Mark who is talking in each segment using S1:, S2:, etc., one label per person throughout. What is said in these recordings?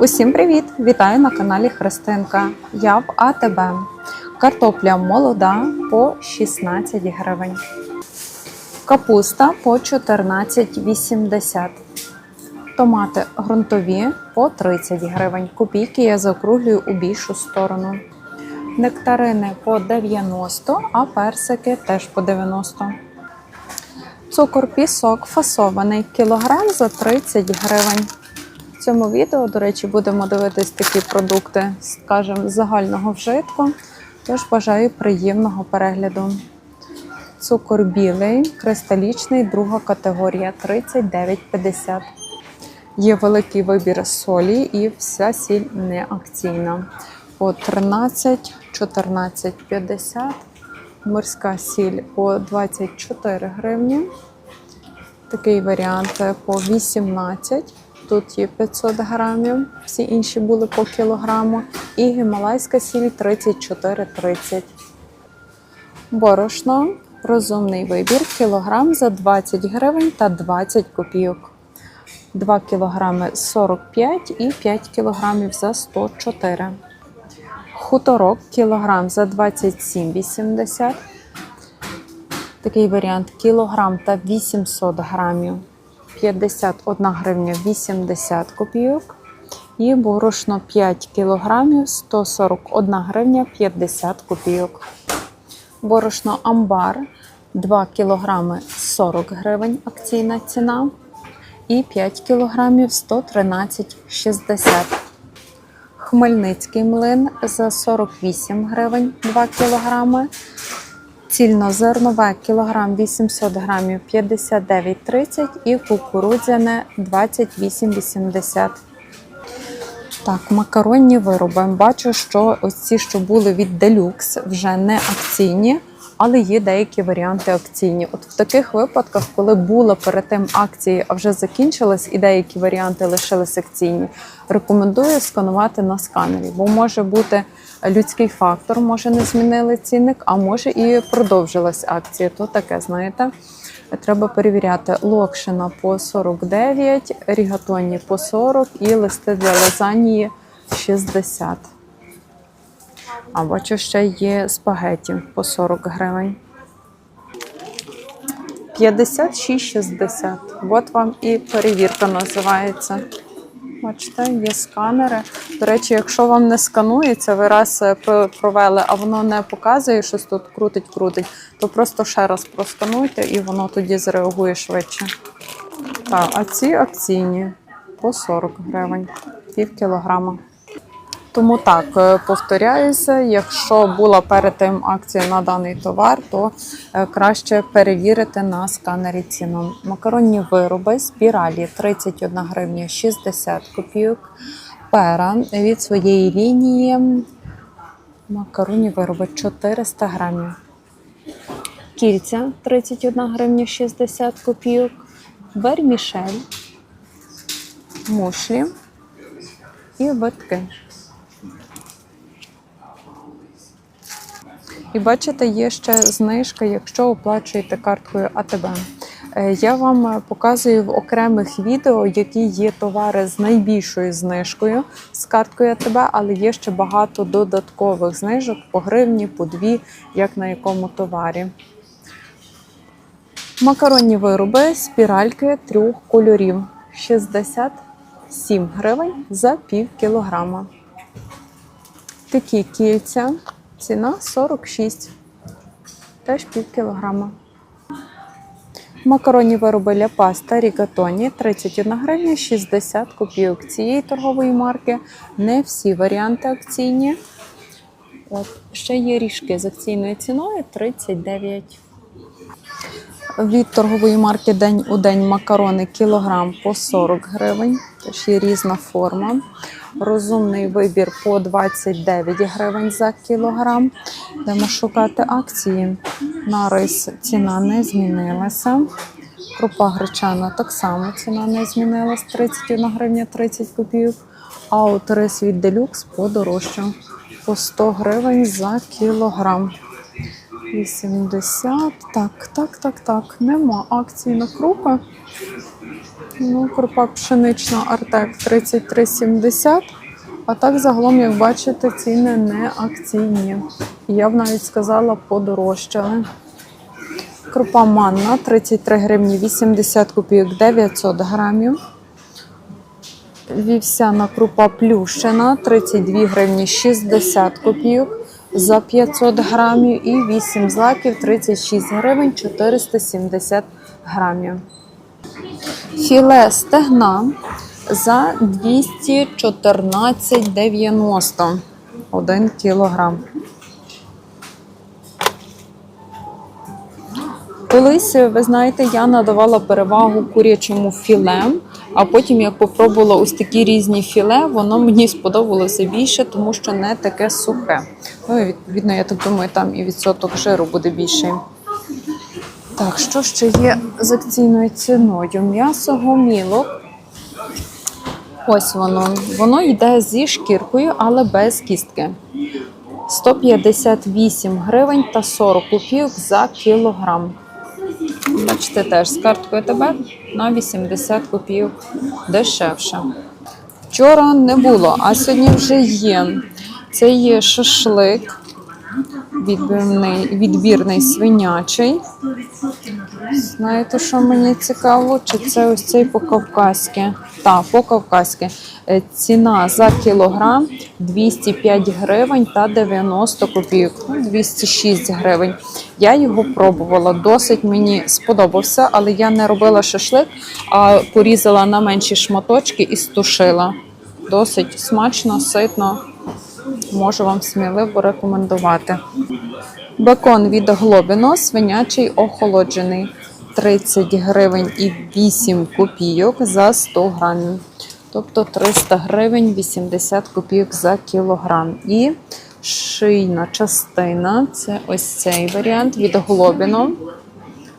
S1: Усім привіт! Вітаю на каналі Христинка. Я в АТБ. Картопля молода по 16 гривень. Капуста по 14,80. Томати ґрунтові по 30 гривень. Копійки я заокруглюю у більшу сторону. Нектарини по 90, а персики теж по 90. Цукор пісок фасований кілограм за 30 гривень. Цьому відео, до речі, будемо дивитись такі продукти, скажімо, загального вжитку. Тож бажаю приємного перегляду. Цукор білий, кристалічний, друга категорія 39,50. Є великий вибір солі і вся сіль не акційна. По 13, 14,50. Морська сіль по 24 гривні. Такий варіант по 18. Тут є 500 грамів, всі інші були по кілограму. І гімалайська сіль 34,30. Борошно, розумний вибір, кілограм за 20 гривень та 20 копійок. 2 кілограми 45 і 5 кілограмів за 104. Хуторок кілограм за 27,80. Такий варіант кілограм та 800 грамів. 51 гривня 80 копійок. І борошно 5 кілограмів 141 гривня 50 копійок. Борошно амбар 2 кілограми 40 гривень акційна ціна. І 5 кілограмів 113,60. Хмельницький млин за 48 гривень 2 кілограми. Цільнозернове кілограм 800 грамів 59,30 і кукурудзяне 28,80. Так, макаронні вироби. Бачу, що ось ці, що були від Deluxe, вже не акційні, але є деякі варіанти акційні. От в таких випадках, коли була перед тим акції, а вже закінчилась, і деякі варіанти лишились акційні, рекомендую сканувати на сканері, бо може бути людський фактор, може не змінили цінник, а може і продовжилась акція. То таке, знаєте. Треба перевіряти локшина по 49, рігатоні по 40 і листи для лазанії 60. А бачу, ще є спагеті по 40 гривень. 56,60. От вам і перевірка називається. Бачите, є сканери. До речі, якщо вам не сканується, ви раз е, провели, а воно не показує, щось тут крутить-крутить, то просто ще раз проскануйте і воно тоді зреагує швидше. Так, а ці акційні по 40 гривень, пів кілограма. Тому так, е, повторяюся, якщо була перед тим акція на даний товар, то е, краще перевірити на сканері ціну. Макаронні вироби спіралі 31 гривня 60 копійок. Пера від своєї лінії макаронні вироби 400 грамів. Кільця 31 гривня 60 копійок. Вермішель, мушлі і битки. І бачите, є ще знижка, якщо оплачуєте карткою АТБ. Е, Я вам показую в окремих відео, які є товари з найбільшою знижкою з карткою АТБ, але є ще багато додаткових знижок по гривні, по дві, як на якому товарі. Макаронні вироби, спіральки трьох кольорів 67 гривень за пів кілограма. Такі кільця. Ціна 46. Теж пів кілограма. Макаронні вироби паста рігатоні 31 гривня 60 копійок цієї торгової марки. Не всі варіанти акційні. От. Ще є ріжки з акційною ціною 39. Від торгової марки День у день макарони кілограм по 40 гривень. Теж є різна форма. Розумний вибір по 29 гривень за кілограм. Йдемо шукати акції. На рис ціна не змінилася. Крупа гречана так само ціна не змінилась 31 гривня 30 копійок. А от рис від Deluxe подорожчав по 100 гривень за кілограм. 80. Так, так, так, так. Нема акцій на крупи. Ну, крупа пшенична Артек 33,70. А так загалом, як бачите, ціни не акційні. Я б навіть сказала, подорожчали. Крупа манна 33 гривні 80 копійок 900 грамів. Вівсяна крупа плющена 32 гривні 60 копійок за 500 грамів. І 8 злаків 36 гривень 470 грамів. Філе стегна за 214,90 1 кілограм. Колись, ви знаєте, я надавала перевагу курячому філе, а потім як попробувала ось такі різні філе, воно мені сподобалося більше, тому що не таке сухе. Ну і відповідно, я так думаю, там і відсоток жиру буде більший. Так, що ще є з акційною ціною? М'ясо гомілок. Ось воно. Воно йде зі шкіркою, але без кістки. 158 гривень та 40 копійок за кілограм. Бачите, теж з карткою ТБ на 80 копійок дешевше. Вчора не було, а сьогодні вже є. Це є шашлик відбірний, відбірний свинячий. Знаєте, що мені цікаво? Чи це ось цей по-кавказьки? Так, по-кавказьки. Е, Ціна за кілограм 205 гривень та 90 копійок. Ну, 206 гривень. Я його пробувала. Досить мені сподобався, але я не робила шашлик, а порізала на менші шматочки і стушила. Досить смачно, ситно. Можу вам сміливо рекомендувати. Бекон від Глобіно, свинячий охолоджений. 30 гривень і 8 копійок за 100 грамів. Тобто 300 гривень 80 копійок за кілограм. І шийна частина це ось цей варіант від Глобіно.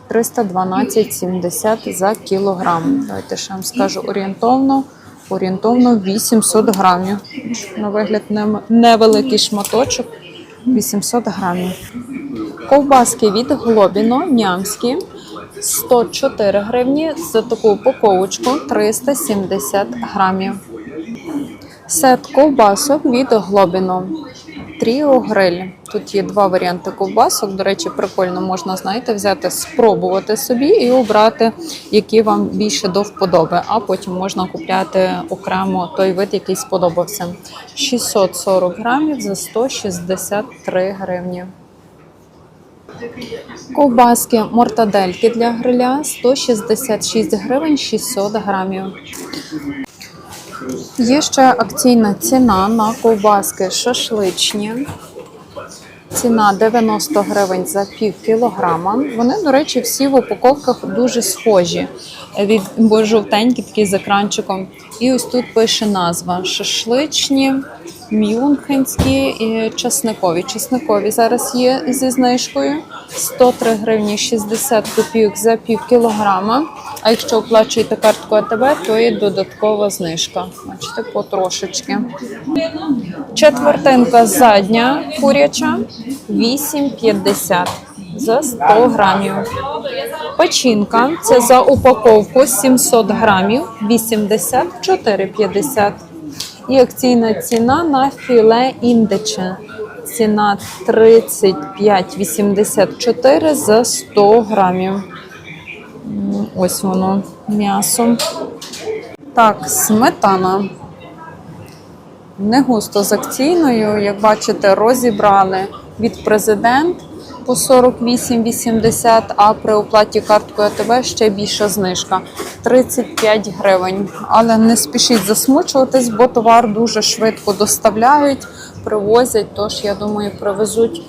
S1: 312,70 за кілограм. Давайте ще вам скажу орієнтовно. Орієнтовно 800 грамів. На вигляд невеликий шматочок. 800 грамів. Ковбаски від Глобіно, нямські. 104 гривні за таку упаковочку 370 грамів. Сет ковбасок від Глобіно. Тріо гриль. Тут є два варіанти ковбасок. До речі, прикольно можна, знаєте, взяти, спробувати собі і обрати, які вам більше до вподоби. А потім можна купляти окремо той вид, який сподобався. 640 грамів за 163 гривні. Ковбаски мортадельки для гриля 166 гривень 600 грамів. Є ще акційна ціна на ковбаски шашличні. Ціна 90 гривень за пів кілограма. Вони, до речі, всі в упаковках дуже схожі. Від бо жовтенькі, такі з екранчиком. І ось тут пише назва: шашличні, мюнхенські і часникові. Часникові зараз є зі знижкою 103 гривні 60 копійок за пів кілограма. А якщо оплачуєте картку АТБ, то є додаткова знижка. Бачите, потрошечки. Четвертинка задня куряча 8,50 за 100 грамів. Печінка це за упаковку 700 грамів 84,50. І акційна ціна на філе індиче. Ціна 35,84 за 100 грамів. Ось воно м'ясо. Так, сметана. Не густо з акційною, як бачите, розібрали від президент по 48,80, а при оплаті карткою АТБ ще більша знижка 35 гривень. Але не спішіть засмучуватись, бо товар дуже швидко доставляють, привозять. Тож, я думаю, привезуть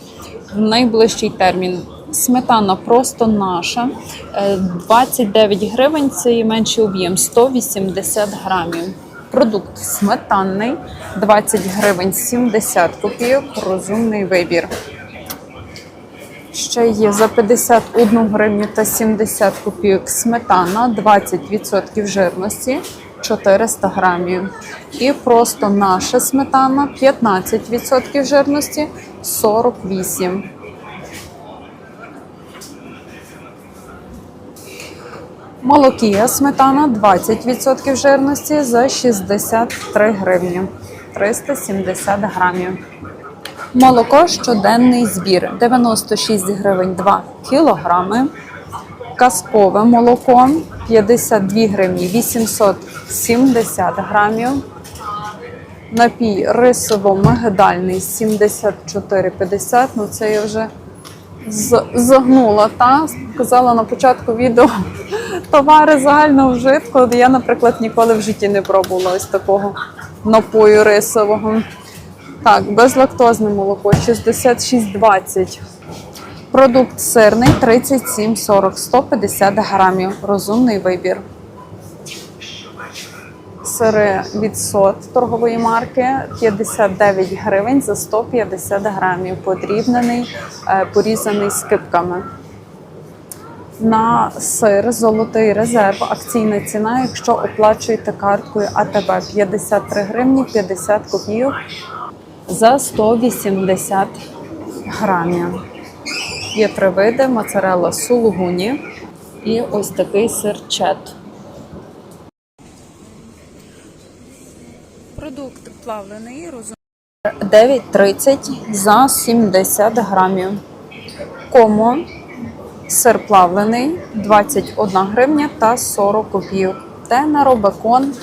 S1: в найближчий термін. Сметана просто наша. Е, 29 гривень це і менший об'єм 180 грамів. Продукт сметанний 20 гривень 70 копійок. Розумний вибір. Ще є за 51 гривню та 70 копійок сметана, 20% жирності, 400 грамів. І просто наша сметана 15% жирності, 48. Молокія сметана 20% жирності за 63 гривні 370 грамів. Молоко щоденний збір 96 гривень 2 кілограми. Казкове молоко 52 гривні 870 грамів. Напій рисово-мигдальний 74,50. Ну це я вже загнула. Та сказала на початку відео товари загального вжитку. Я, наприклад, ніколи в житті не пробувала ось такого напою рисового. Так, безлактозне молоко 66,20. Продукт сирний 37,40, 150 грамів. Розумний вибір. Сири від сот торгової марки 59 гривень за 150 грамів. Подрібнений, е, порізаний скипками. На сир золотий резерв акційна ціна, якщо оплачуєте карткою АТБ 53 гривні 50 копійок за 180 грамів. Є три види моцарелла сулугуні і ось такий сир чет. Продукт плавлений, розум. 9,30 за 70 грамів. Комо, сир плавлений 21 гривня та 40 копійок. Тенеро, бекон.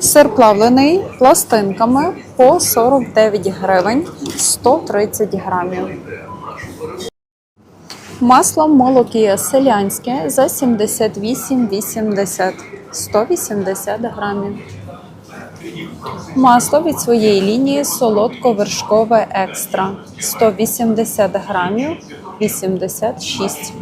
S1: Сир плавлений пластинками по 49 гривень 130 грамів. Масло молокія селянське за 78,80 180 грамів. Масло від своєї лінії солодко-вершкове екстра 180 грамів 86.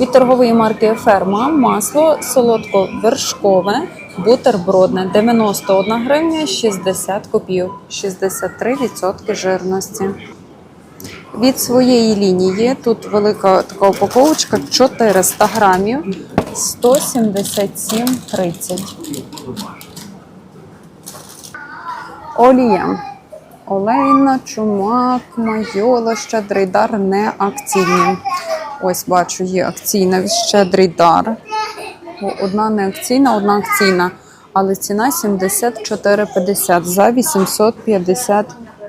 S1: Від торгової марки Ферма масло солодко-вершкове бутербродне 91 гривня 60 копійок 63% жирності. Від своєї лінії тут велика така упаковочка 400 грамів 177,30. Олія. Олейна, чумак, майола, щедрий дар не акційні. Ось бачу, є акційна від щедрий дар. Одна не акційна, одна акційна. Але ціна 74,50 за 850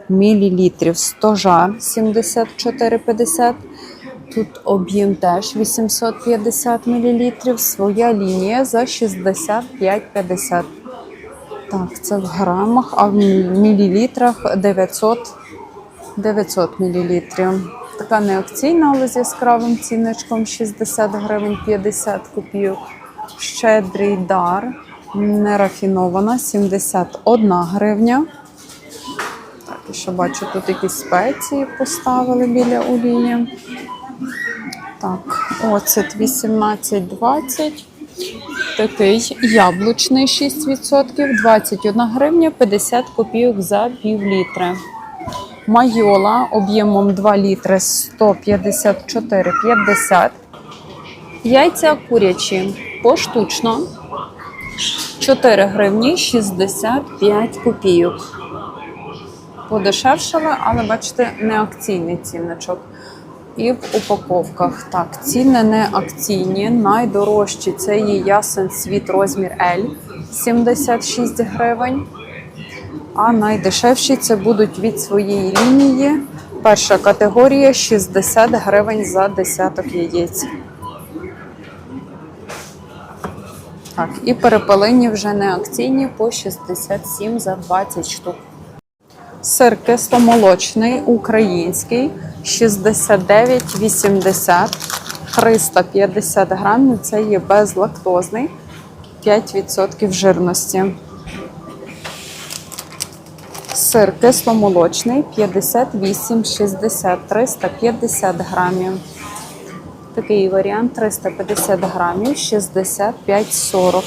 S1: мл. Стожар 74,50. Тут об'єм теж 850 мл. Своя лінія за 65,50. Так, це в грамах, а в мілілітрах 900, 900 мілілітрів. Така не акційна, але з яскравим ціночком 60 гривень 50 копійок. Щедрий дар, нерафінована, 71 гривня. Так, і ще бачу, тут якісь спеції поставили біля олії. Так, оцет 18,20. Такий яблучний 6%, 21 гривня 50 копійок за пів літри. Майола об'ємом 2 літри 154,50. Яйця курячі поштучно 4 гривні 65 копійок. Подешевшали, але бачите, не акційний цінничок. І в упаковках. Так, ціни не акційні. Найдорожчі це є ясен світ розмір L 76 гривень. А найдешевші це будуть від своєї лінії. Перша категорія 60 гривень за десяток яєць. Так, і перепелині вже не акційні по 67 за 20 штук. Сир кисломолочний український 69,80 350 грамів. Це є безлактозний 5% жирності. Сир кисломолочний 58,60 350 грамів. Такий варіант 350 грамів 65,40.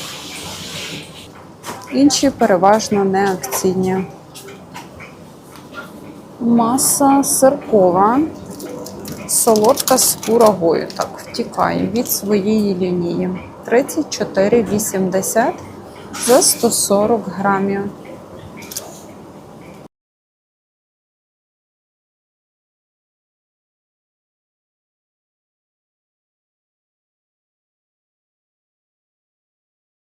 S1: Інші переважно не акційні. Маса сиркова, солодка з курагою. Так, втікає від своєї лінії. 34,80 за 140 грамів.